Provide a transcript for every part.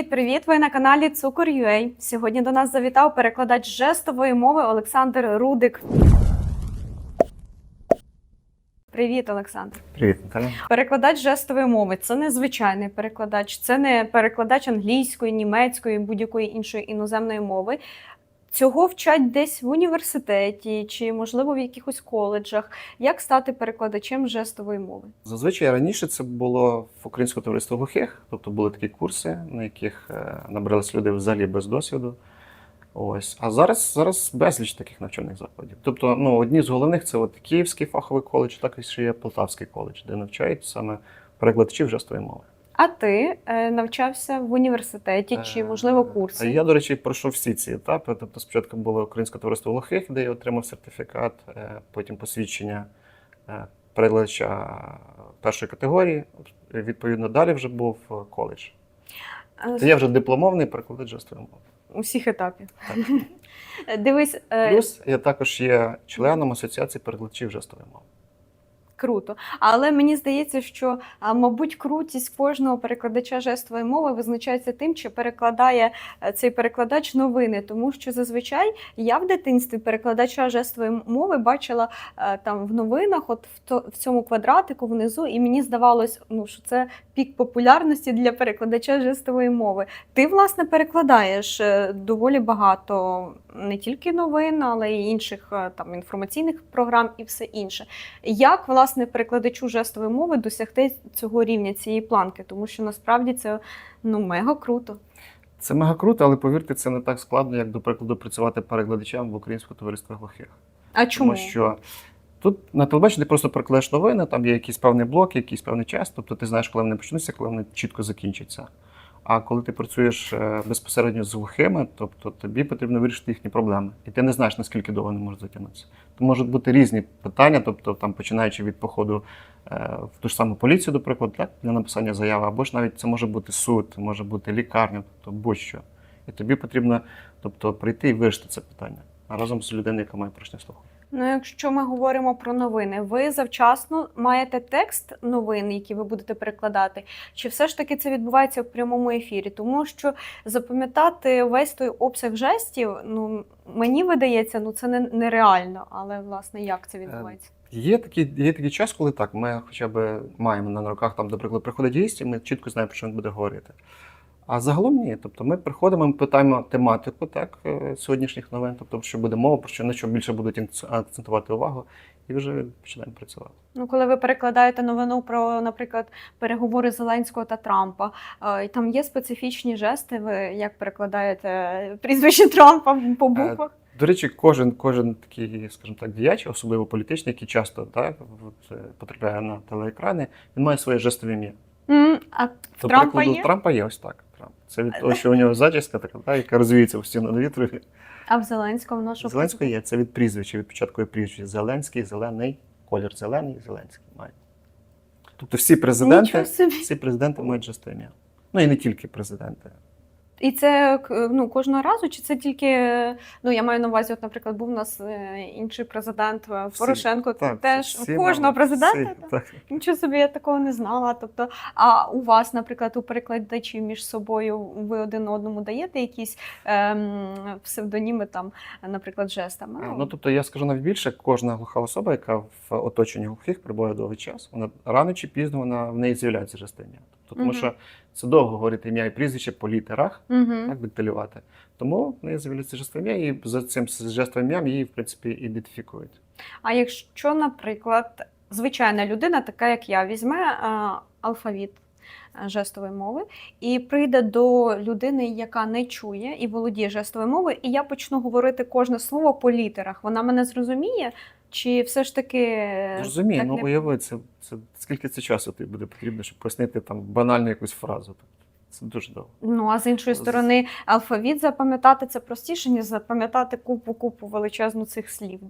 Привіт, привіт! Ви на каналі Цукор.ua. Сьогодні до нас завітав перекладач жестової мови Олександр Рудик. Привіт, Олександр. Привіт, Наталя. Перекладач жестової мови це не звичайний перекладач, це не перекладач англійської, німецької, будь-якої іншої іноземної мови. Цього вчать десь в університеті чи, можливо, в якихось коледжах. Як стати перекладачем жестової мови? Зазвичай раніше це було в Українському товаристві глухих, тобто були такі курси, на яких е, набиралися люди взагалі без досвіду. Ось. А зараз, зараз безліч таких навчальних закладів. Тобто, ну, одні з головних це от Київський фаховий коледж, так і ще є Полтавський коледж, де навчають саме перекладачів жестової мови. А ти е, навчався в університеті чи, можливо, Е, курси? Я, до речі, пройшов всі ці етапи. Тобто, спочатку було Українське товариство глухих, де я отримав сертифікат, е, потім посвідчення перекладача першої категорії. Відповідно, далі вже був коледж. То я вже дипломований перекладач жестової мови. Усіх етапів. Так. Дивись, Плюс я також є членом Асоціації перекладачів жестової мови. Круто. Але мені здається, що, мабуть, крутість кожного перекладача жестової мови визначається тим, чи перекладає е, цей перекладач новини. Тому що зазвичай я в дитинстві перекладача жестової мови бачила е, там в новинах, от в, то, в цьому квадратику внизу, і мені здавалось, ну, що це пік популярності для перекладача жестової мови. Ти, власне, перекладаєш е, доволі багато не тільки новин, але й інших там інформаційних програм і все інше. Як власне перекладачу жестової мови досягти цього рівня, цієї планки? Тому що насправді це ну мега круто. Це мега круто, але повірте, це не так складно, як, до прикладу, працювати перекладачем в Українському товаристві глухих. А чому? Тому що тут на телебаченні ти просто перекладаєш новини, там є якийсь певний блок, якийсь певний час, тобто ти знаєш, коли вони почнуться, коли вони чітко закінчаться. А коли ти працюєш е, безпосередньо з глухими, тобто тобі потрібно вирішити їхні проблеми. І ти не знаєш, наскільки довго вони можуть затягнутися. То можуть бути різні питання, тобто там починаючи від походу е, в ту ж саму поліцію, до прикладу, так, для написання заяви, або ж навіть це може бути суд, може бути лікарня, тобто будь-що. І тобі потрібно тобто, прийти і вирішити це питання разом з людиною, яка має порушення слуху. Ну, якщо ми говоримо про новини, ви завчасно маєте текст новин, які ви будете перекладати, чи все ж таки це відбувається в прямому ефірі? Тому що запам'ятати весь той обсяг жестів, ну мені видається, ну це не нереально. Але власне як це відбувається? Є такий, є такий час, коли так, ми хоча б маємо на руках, там, наприклад, приходить гість, і ми чітко знаємо, про що він буде говорити. А загалом ні. Тобто ми приходимо, ми питаємо тематику так, е, сьогоднішніх новин, тобто, що буде мова, про що на що більше будуть акцентувати увагу, і вже починаємо працювати. Ну, коли ви перекладаєте новину про, наприклад, переговори Зеленського та Трампа, е, і там є специфічні жести. Ви як перекладаєте прізвище Трампа по буквах? До речі, кожен, кожен такий, скажімо так, діяч, особливо політичний, який часто так, от, е, потрапляє на телеекрани, він має своє жестове ім'я. М, А До Трампа прикладу, є? Трампа є ось так. Це від того, що у нього зачіска така, та, яка розвіється постійно стіну на вітрові. А в Зеленському ношу? В Зеленського є, це від прізвища, від початку прізвища. Зеленський, зелений, колір зелений, Зеленський має. Тобто всі президенти, всі президенти мають жесте ім'я. Ну і не тільки президенти. І це ну, кожного разу, чи це тільки. Ну, я маю на увазі, от, наприклад, був у нас е, інший президент е, Всі. Порошенко. Так, теж всі кожного президента. всі, так? так. Нічого собі я такого не знала. Тобто, а у вас, наприклад, у перекладачів між собою ви один одному даєте якісь ем, псевдоніми, там, наприклад, жестами? А, Ну, тобто я скажу навіть більше, кожна глуха особа, яка в оточенні глухих перебуває довгий час, вона рано чи пізно вона в неї з'являється жестове. Тобто, тому Мгм. що це довго говорити ім'я і прізвище по літерах, Угу. так. Тому в неї з'являється жестове ім'я, і за цим жестовим ім'ям її, в принципі, ідентифікують. А якщо, наприклад, звичайна людина, така як я, візьме е, алфавіт е, жестової мови і прийде до людини, яка не чує і володіє жестовою мовою, і я почну говорити кожне слово по літерах, вона мене зрозуміє? Чи все ж таки е, Розумію, ну не- уяви, це, це скільки це часу тобі буде потрібно, щоб пояснити там банальну якусь фразу. Це дуже довго. Ну а з іншої сторони, алфавіт запам'ятати це простіше, ніж запам'ятати купу купу величезну цих слів.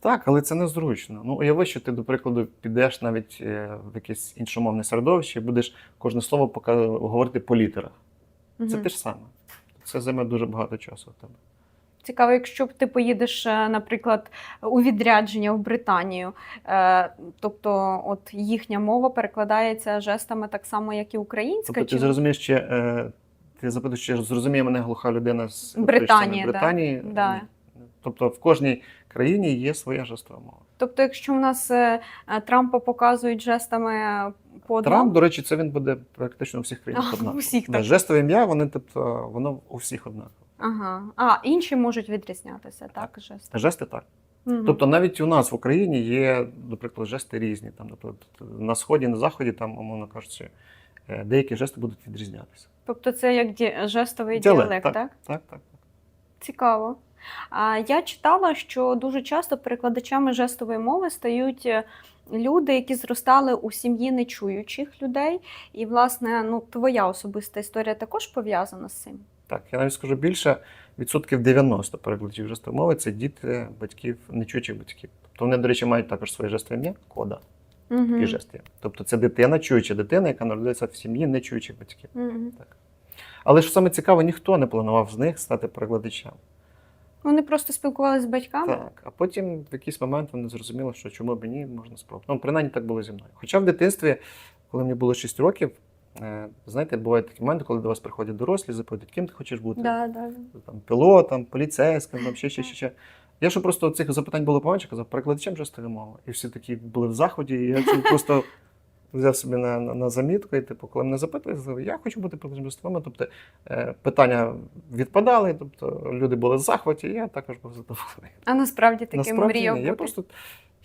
Так, але це незручно. Ну, уяви, що ти, до прикладу, підеш навіть е, в якесь іншомовне середовище і будеш кожне слово пока говорити по літерах. Це Мгм. те ж саме. Це займе дуже багато часу в тебе. Цікаво, якщо ти поїдеш, е, наприклад, у відрядження в Британію, е, тобто от їхня мова перекладається жестами так само, як і українська. Тобто чи ти зрозумієш, чи е, ти запитуєш, чи зрозуміє мене глуха людина з Британії, Британії. да. Тобто в кожній країні є своя жестова мова. Тобто, якщо у нас Трампа показують жестами по Трамп, до речі, це він буде практично у всіх країнах однаково. Да, жестове ім'я, вони, тобто, воно у всіх однаково. Ага. а інші можуть відрізнятися, так? Жести. Жести так. Мгм. Тобто навіть у нас в Україні є, наприклад, жести різні. Там, наприклад, на сході, на заході, там, умовно кажучи, е, деякі жести будуть відрізнятися. Тобто це як ді- жестовий Діалект, діалект, так. так? Так, так. Цікаво. А я читала, що дуже часто перекладачами жестової мови стають е, люди, які зростали у сім'ї нечуючих людей. І, власне, ну, твоя особиста історія також пов'язана з цим. Так, я навіть скажу більше, відсотків 90 перекладачів жестової мови це діти батьків, нечуючих батьків. Тобто вони, до речі, мають також своє жестове ім'я, кода Угу. і жести. Тобто це дитина, чуюча дитина, яка народилася в сім'ї нечуючих батьків. Угу. Але що саме цікаво, ніхто не планував з них стати перекладачем. Вони просто спілкувалися з батьками. Так, а потім в якийсь момент вони зрозуміли, що чому б і ні, можна спробувати. Ну, принаймні так було зі мною. Хоча в дитинстві, коли мені було 6 років, знаєте, бувають такі моменти, коли до вас приходять дорослі, запитують, ким ти хочеш бути? Да, да. Там, пілотом, поліцейським, там, ще, ще, ще, ще. Я що просто цих запитань було поменше, казав, перекладачем жестової мови. І всі такі були в заході, і я це просто взяв собі на, на, на замітку, і типу, коли мене запитали, я сказав, я хочу бути перекладачем жестової мови. Тобто е, питання відпадали, тобто люди були в захваті, і я також був задоволений. А насправді таким Насправді мріяв бути. Я просто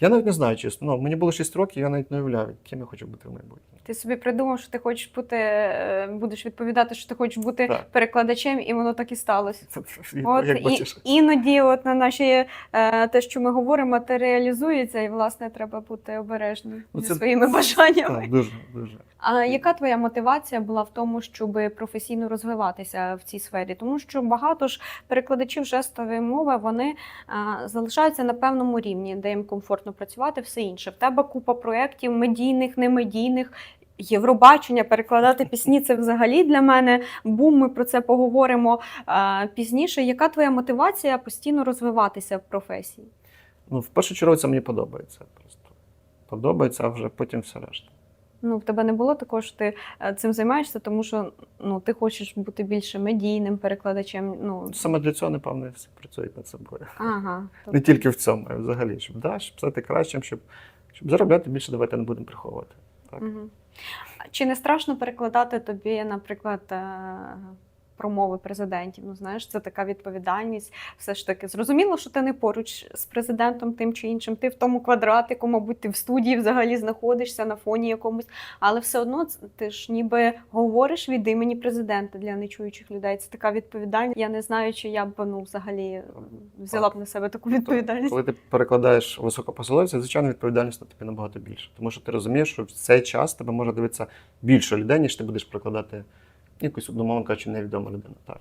я навіть не знаю, чесно. Ну, мені було 6 років, я навіть не уявляв, ким я хочу бути в майбутньому. Ти собі придумав, що ти хочеш бути, е, будеш відповідати, що ти хочеш бути Так. перекладачем, і воно так і сталося. От як і, бачиш, іноді, от на наші е, те, що ми говоримо, матеріалізується, і власне треба бути обережним Ну, зі своїми бажаннями. так, дуже, дуже. А яка твоя мотивація була в тому, щоб професійно розвиватися в цій сфері? Тому що багато ж перекладачів жестової мови вони а, залишаються на певному рівні, де їм комфортно працювати, все інше. В тебе купа проєктів медійних, немедійних. Євробачення, перекладати пісні це взагалі для мене бум. Ми про це поговоримо а, пізніше. Яка твоя мотивація постійно розвиватися в професії? Ну, в першу чергу це мені подобається. Просто подобається, а вже потім все решта. Ну, в тебе не було такого, що ти е, цим займаєшся, тому що ну, ти хочеш бути більше медійним перекладачем. Ну, Саме для цього, напевно, всі працюють над собою. ага. Не тільки в цьому, а взагалі, щоб, да, щоб стати кращим, щоб, щоб заробляти більше, давайте не будемо приховувати. Так. Угу. Чи не страшно перекладати тобі, наприклад, е, промови президентів? Ну, знаєш, це така відповідальність. Все ж таки, зрозуміло, що ти не поруч з президентом тим чи іншим. Ти в тому квадратику, мабуть, ти в студії взагалі знаходишся на фоні якомусь, але все одно ти ж ніби говориш від імені президента для нечуючих людей. Це така відповідальність. Я не знаю, чи я б ну, взагалі взяла б на себе таку відповідальність. Коли ти перекладаєш високопосадовця, звичайно, відповідальність на тобі набагато більше. Тому що ти розумієш, що в цей час тебе може дивитися більше людей, ніж ти будеш перекладати якусь одну мову, кажучи, невідому людину. Так.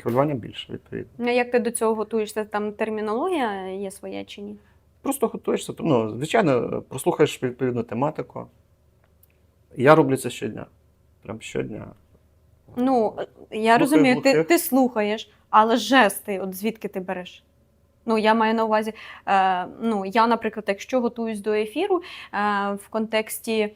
Хвилювання більше, відповідно. Ну, Як ти до цього готуєшся? Там термінологія є своя чи ні? Просто готуєшся. Ну, звичайно, прослухаєш відповідну тематику. Я роблю це щодня. Прям щодня. Ну, я Слухаю розумію, ти, глухих. ти слухаєш, але жести, от звідки ти береш? Ну, я маю на увазі, е, ну, я, наприклад, якщо готуюсь до ефіру е, в контексті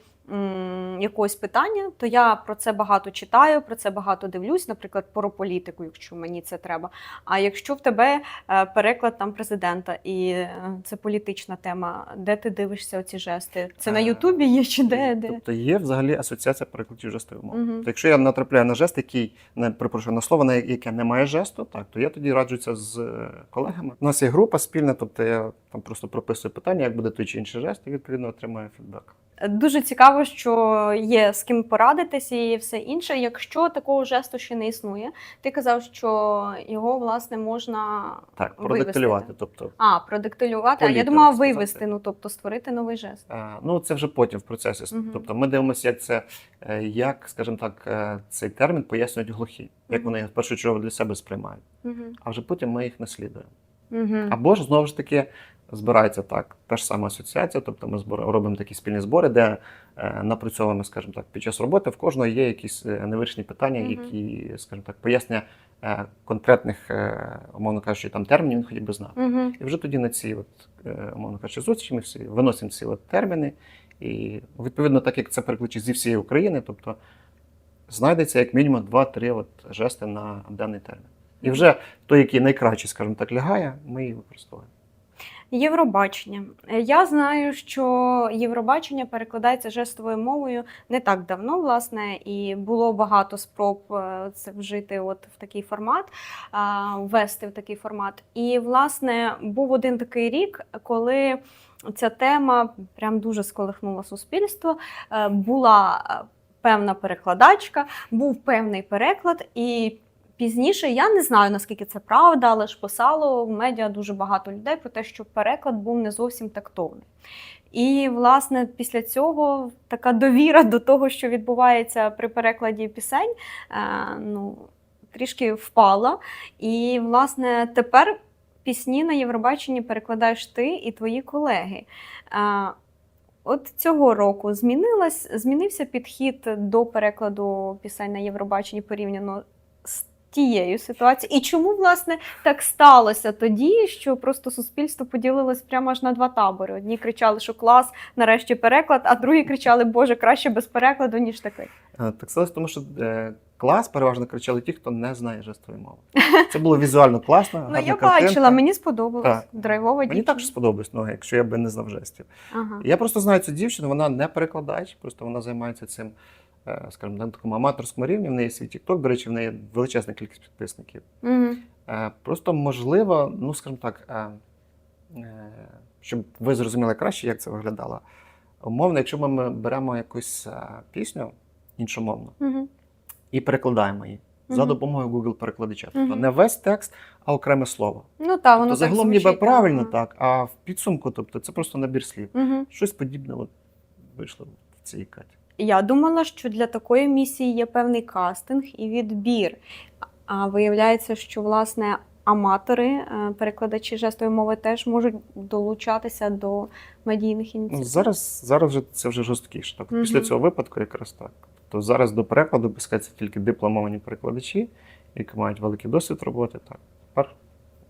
якогось питання, то я про це багато читаю, про це багато дивлюсь, наприклад, про політику, якщо мені це треба. А якщо в тебе е, переклад там президента, і е, це політична тема, де ти дивишся оці жести? Це на Е, Ютубі є чи де? де? Тобто є взагалі асоціація перекладів жестової мови. Мгм. Тобто, якщо я натрапляю на жест, який не перепрошую на слово, на яке немає жесту, так то я тоді раджуся з колегами. У нас є група спільна, тобто я там просто прописую питання, як буде той чи інший жест, і відповідно отримую фідбек. Дуже цікаво, що є з ким порадитися і все інше. Якщо такого жесту ще не існує, ти казав, що його власне можна Так, продиктилювати. так? Тобто, а продиктилювати. А я думала вивести, ну тобто створити новий жест. е, ну це вже потім в процесі. Мгм. Тобто ми дивимося, як це, е, як, скажімо так, е, цей термін пояснюють глухі, як Мгм. вони в першу чергу для себе сприймають. Угу. А вже потім ми їх наслідуємо. Угу. Або ж знову ж таки збирається так, та ж сама асоціація, тобто ми робимо такі спільні збори, де е, напрацьовуємо, скажімо так, під час роботи в кожного є якісь е, невирішені питання, які, скажімо так, пояснення е, конкретних, умовно кажучи, там термінів він хотів би знати. І вже тоді на ці, от, умовно кажучи, зустрічі ми всі виносимо ці от терміни. І відповідно, так як це перекладачі зі всієї України, тобто знайдеться як мінімум 2-3 от жести на даний термін. І вже той, який найкраще, скажімо так, лягає, ми її використовуємо. Євробачення. Я знаю, що Євробачення перекладається жестовою мовою не так давно, власне, і було багато спроб е, це вжити от в такий формат, ввести в такий формат. І, власне, був один такий рік, коли ця тема прям дуже сколихнула суспільство. Е, Була е, певна перекладачка, був певний переклад і. Пізніше я не знаю наскільки це правда, але ж писало в медіа дуже багато людей про те, що переклад був не зовсім тактовний. І, власне, після цього така довіра до того, що відбувається при перекладі пісень, е, ну, трішки впала. І, власне, тепер пісні на Євробаченні перекладаєш ти і твої колеги. Е, От цього року змінилась, змінився підхід до перекладу пісень на Євробаченні порівняно з тією ситуацією. І чому, власне, так сталося тоді, що просто суспільство поділилось прямо аж на два табори? Одні кричали, що клас, нарешті переклад, а другі кричали, Боже, краще без перекладу, ніж такий. Е, Так сталося, тому що е, клас переважно кричали ті, хто не знає жестової мови. Це було візуально класно. Ну, я картинка. бачила, мені сподобалось. Драйвова Мені також сподобалось, ну, якщо я би не знав жестів. Ага. Я просто знаю цю дівчину, вона не перекладач, просто вона займається цим, скажімо, на такому аматорському рівні. В неї свій TikTok, до речі, в неї величезна кількість підписників. Е, Просто можливо, ну скажімо так, е, е, щоб ви зрозуміли краще, як це виглядало. Умовно, якщо ми- беремо якусь е, пісню іншомовну Мгм. і перекладаємо її за допомогою Google перекладача. Тобто Мгм. не весь текст, а окреме слово. Ну так, воно Тобто загалом ніби правильно ага. так, а в підсумку, тобто це просто набір слів. Мгм. Щось подібне от вийшло в цій каті. Я думала, що для такої місії є певний кастинг і відбір. А виявляється, що власне аматори, е, перекладачі жестової мови теж можуть долучатися до медійних ініціатив. зараз, зараз вже це вже жорсткіше. Так, Мгм. після цього випадку якраз так. Тобто зараз до перекладу пускаються тільки дипломовані перекладачі, які мають великий досвід роботи. Так, тепер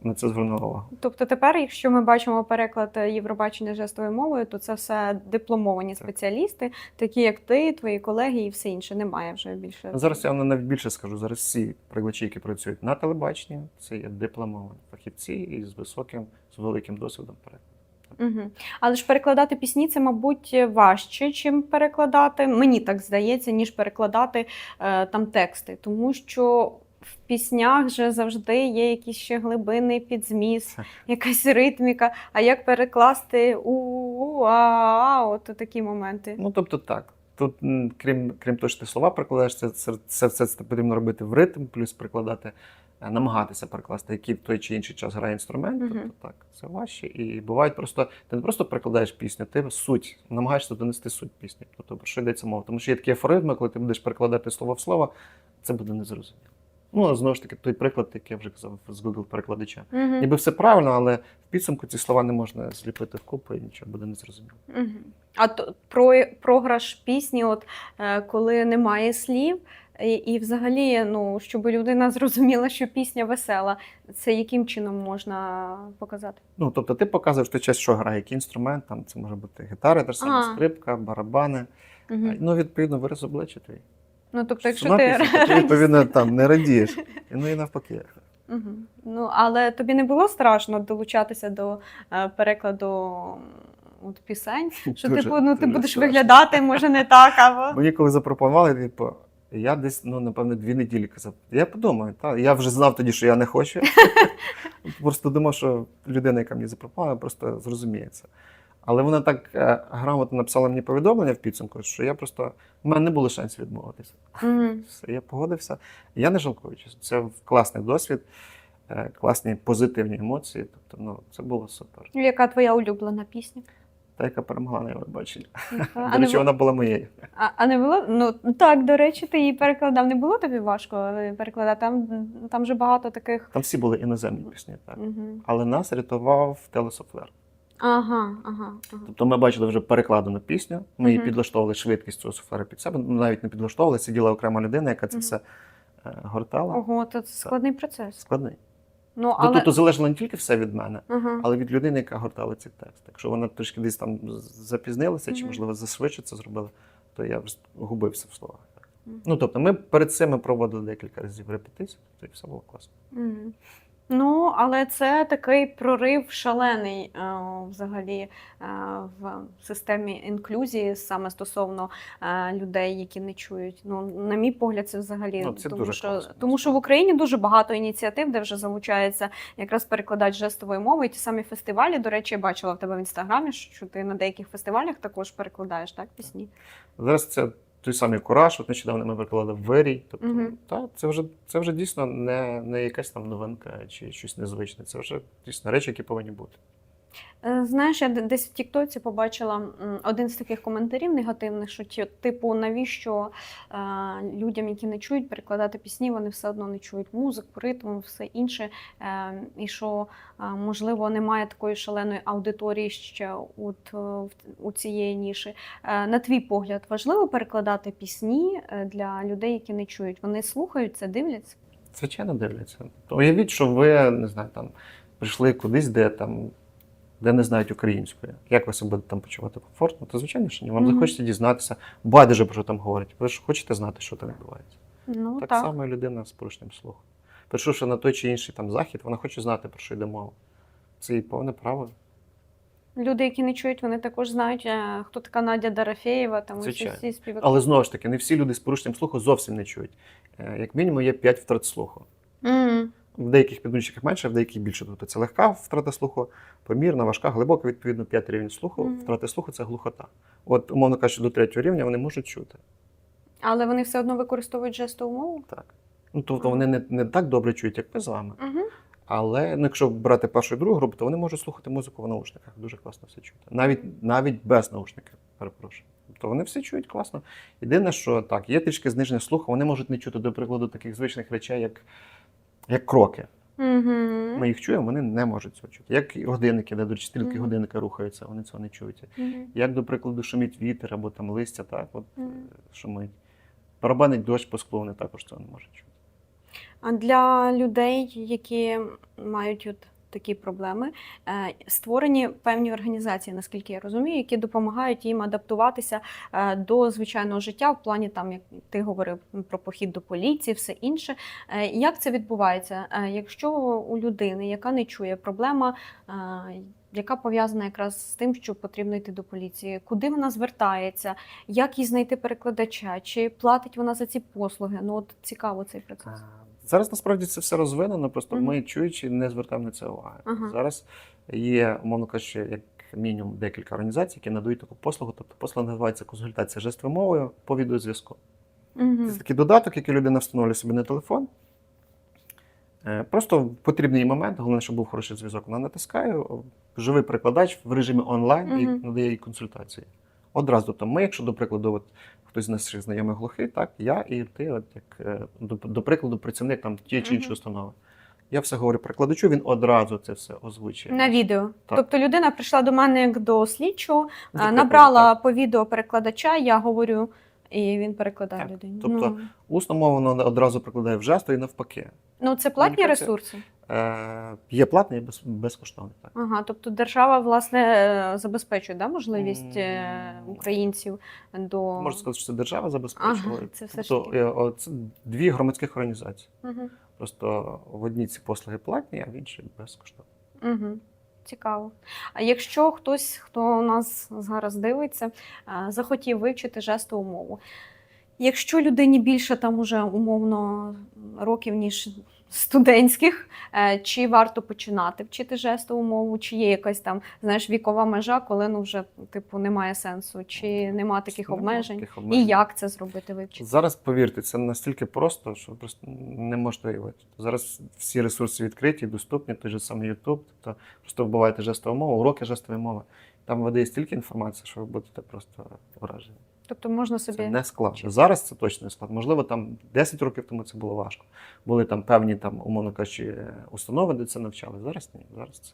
на це звернули увагу. Тобто тепер, якщо ми бачимо переклад Євробачення жестовою мовою, то це все дипломовані Так. спеціалісти, такі як ти, твої колеги і все інше. Немає вже більше. Ну, Зараз я навіть більше скажу. Зараз всі перекладачі, які працюють на телебаченні, це є дипломовані фахівці і з високим, з великим досвідом перекладу. Угу. Але ж перекладати пісні це, мабуть, важче, чим перекладати, мені так здається, ніж перекладати е, там тексти. Тому що в піснях же завжди є якісь ще глибини підзміс, якась ритміка. А як перекласти у а, от такі моменти? Ну, тобто так. Тут, крім, крім того, що ти слова перекладаєш, це, це, це все це потрібно робити в ритм, плюс перекладати, е, намагатися перекласти, який в той чи інший час грає інструмент. Мгм. Тобто так, це важче. І бувають просто, ти не просто перекладаєш пісню, ти суть, намагаєшся донести суть пісні. Тобто про що йдеться мова. Тому що є такі афоризми, коли ти будеш перекладати слово в слово, це буде незрозуміло. Ну, знову ж таки, той приклад, який я вже казав з Google перекладача. Угу. Ніби все правильно, але в підсумку ці слова не можна зліпити вкупи і нічого буде незрозуміло. Угу. А то про програш пісні, от е, коли немає слів, і, і взагалі, ну щоб людина зрозуміла, що пісня весела, це яким чином можна показати? Ну, тобто ти показуєш той час, що грає, який інструмент, там це може бути гітара, та сама скрипка, барабани. Угу. Ну, відповідно, вираз обличчя твій. Ну тобто, якщо ти то ти, відповідно, там не радієш. Ну і навпаки. Угу. Ну але тобі не було страшно долучатися до е, перекладу от пісень, що Дуже- типу, ну ти дуже будеш страшно. виглядати, може не так, або Мені коли запропонували, типу, я десь, ну, напевно, дві неділі казав. Я подумаю, та я вже знав тоді, що я не хочу. просто думав, що людина, яка мені запропонувала, просто зрозуміє це. Але вона так е, грамотно написала мені повідомлення в підсумку, що я просто в мене не було шансів відмовитися. Мгм. Все, я погодився. Я не жалкую. Це класний досвід, е, класні позитивні емоції. Тобто, ну, це було супер. Ну, яка твоя улюблена пісня? Та, яка перемогла на Євробаченні. До речі, вона була моєю. А, а не було? Ну так, до речі, ти її перекладав. Не було тобі важко е, перекладати? Там, там же багато таких. Там всі були іноземні пісні, так. Угу. Але нас рятував телесофтвер. Ага, ага, ага. Тобто ми бачили вже перекладену пісню, ми її Мгм. підлаштовували швидкість цього софтвера під себе. Ну, навіть не підлаштовували, сиділа окрема людина, яка це Мгм. все е, гортала. Ого, то це складний процес. Складний. Ну, Ну, але... Тут залежало не тільки все від мене, ага. але від людини, яка гортала цей текст. Якщо вона трішки десь там запізнилася, чи, можливо, засвидше це зробила, то я губився в словах. Мгм. Ну тобто, ми перед цим проводили декілька разів репетицій, то і все було класно. Мгм. Ну, але це такий прорив шалений е, взагалі е, в системі інклюзії, саме стосовно е, людей, які не чують. Ну, на мій погляд, це взагалі Ну, це тому, дуже що, класно, тому що в Україні дуже багато ініціатив, де вже залучається якраз перекладач жестової мови. І ті самі фестивалі. До речі, я бачила в тебе в інстаграмі, що ти на деяких фестивалях також перекладаєш так пісні. Зараз це той самий кураж, от нещодавно ми викладали в Вирій. Тобто, Мгм. та, це, вже, це вже дійсно не, не якась там новинка чи щось незвичне. Це вже дійсно речі, які повинні бути. Е, Знаєш, я десь в Тіктоці побачила один з таких коментарів негативних, що типу, навіщо е, людям, які не чують, перекладати пісні, вони все одно не чують музику, ритм, все інше. Е, і що можливо немає такої шаленої аудиторії ще от, у цієї ніші. На твій погляд, важливо перекладати пісні для людей, які не чують. Вони слухають це, дивляться. Звичайно, дивляться. Уявіть, що ви не знаю, там прийшли кудись, де там. Де не знають української, як ви себе будете там почувати комфортно, то звичайно що ні. Вам Мгм. захочеться дізнатися, байдуже про що там говорять. Ви ж хочете знати, що там відбувається. Ну так, так. само і людина з порушенням слуху. Прийшовши на той чи інший там захід, вона хоче знати, про що йде мова. Це її повне право. Люди, які не чують, вони також знають, е, хто така Надя Дарафєєва, там усі Звичайно. всі співаки. Але знову ж таки, не всі люди з порушенням слуху зовсім не чують. Е, Як мінімум, є 5 втрат слуху. Мгм. В деяких підручниках менше, в деяких більше. Тобто це легка втрата слуху, помірна, важка, глибока, відповідно, 5 рівень слуху. Мгм. Втрати слуху це глухота. От, умовно кажучи, до третього рівня вони можуть чути. Але вони все одно використовують жестову мову. Так. Ну, тобто Ага. вони не, не так добре чують, як ми з вами. Угу. Але ну, якщо брати першу і другу групу, то вони можуть слухати музику в наушниках. Дуже класно все чути. Навіть, навіть без наушників, перепрошую. Тобто вони все чують класно. Єдине, що так, є трішки зниження слуху, вони можуть не чути, до прикладу, таких звичних речей, як, як кроки. Угу. Ми їх чуємо, вони не можуть цього чути. Як годинники, де до речі, стрілки Мгм. годинника рухаються, вони цього не чують. Як, до прикладу, шумить вітер або там листя, так, от е, шумить. Барабанить дощ по склу, вони також цього не можуть чути. А для людей, які мають от такі проблеми, е, створені певні організації, наскільки я розумію, які допомагають їм адаптуватися е, до звичайного життя в плані, там як ти говорив про похід до поліції, все інше. Е, Як це відбувається? Якщо у людини, яка не чує, проблема. Яка пов'язана якраз з тим, що потрібно йти до поліції, куди вона звертається, як їй знайти перекладача, чи платить вона за ці послуги? Ну от цікаво цей процес. Зараз насправді це все розвинено, просто Мгм. ми чуючи не звертаємо на це уваги. Ага. Зараз є, умовно кажучи, як мінімум декілька організацій, які надають таку послугу. Тобто послуга називається консультація жестовою мовою по відеозв'язку. Угу. Це такий додаток, який людина встановлює собі на телефон. Е, Просто в потрібний момент, головне, щоб був хороший зв'язок, вона натискає, живий перекладач в режимі онлайн і надає їй консультації. Одразу, тобто ми, якщо, до прикладу, от, хтось з наших знайомих глухий, так, я і ти, от, як, е, до, до прикладу, працівник там тієї чи іншої установи. Я все говорю перекладачу, він одразу це все озвучує. На відео. Так. Тобто людина прийшла до мене як до слідчого, набрала так. по відео перекладача, я говорю, і він перекладає Так. людині. Тобто ну, Усну мову вона одразу прикладає в жесто і навпаки. ну, це платні ресурси. Е, є платний і без, безкоштовний. Так. Ага, тобто держава власне е, забезпечує да, можливість е, українців до Можна сказати, що це держава забезпечила. Ага, це все ж Тобто, таки. е, це дві громадських організації. Угу. Просто в одній ці послуги платні, а в іншій безкоштовні. Угу. Цікаво. А якщо хтось, хто у нас зараз дивиться, захотів вивчити жестову мову. Якщо людині більше там уже умовно років, ніж студентських, е, чи варто починати вчити жестову мову, чи є якась там знаєш, вікова межа, коли ну вже типу немає сенсу, чи нема таких Нема обмежень? таких І як це зробити вивчити? Зараз повірте, це настільки просто, що просто не можете уявити. Зараз всі ресурси відкриті, доступні, той же самий YouTube. Тобто просто вбиваєте жестову мову, уроки жестової мови. Там видає стільки інформації, що ви будете просто вражені. Тобто можна собі Це не складно. Зараз це точно не складно. Можливо, там 10 років тому це було важко. Були там певні, там, умовно кажучи, установи, де це навчали. Зараз ні. Зараз це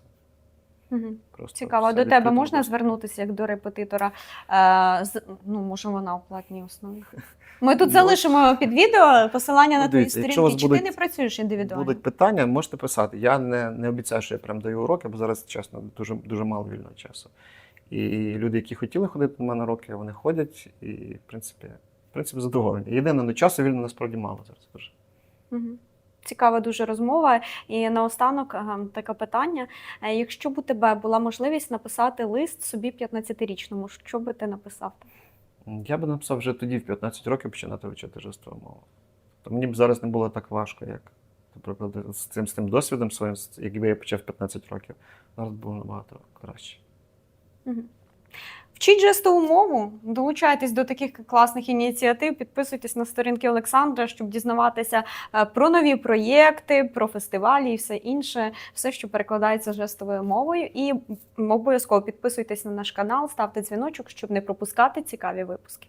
просто Цікаво, до тебе можна доступно. звернутися як до репетитора? Е, з, ну, може, вона у платній основі. Ми тут Ну, залишимо під відео посилання на твої сторінки. Чи ти не працюєш індивідуально? Будуть питання, можете писати. Я не, не обіцяю, що я прям даю уроки, бо зараз, чесно, дуже, дуже мало вільного часу. І люди, які хотіли ходити до мене на уроки, вони ходять і, в принципі, в принципі, задоволений. Єдине, ну часу вільно насправді мало зараз. Дуже. Цікава дуже розмова. І наостанок таке питання. Е, Якщо б у тебе була можливість написати лист собі 15-річному, що би ти написав? Я би написав вже тоді, в 15 років, починати вчити жестову мову. То мені б зараз не було так важко, як, наприклад, з цим, з тим досвідом своїм, якби я почав в 15 років. Зараз було набагато краще. Вчіть жестову мову, долучайтесь до таких класних ініціатив, підписуйтесь на сторінки Олександра, щоб дізнаватися е, про нові проєкти, про фестивалі і все інше, все, що перекладається жестовою мовою. І обов'язково підписуйтесь на наш канал, ставте дзвіночок, щоб не пропускати цікаві випуски.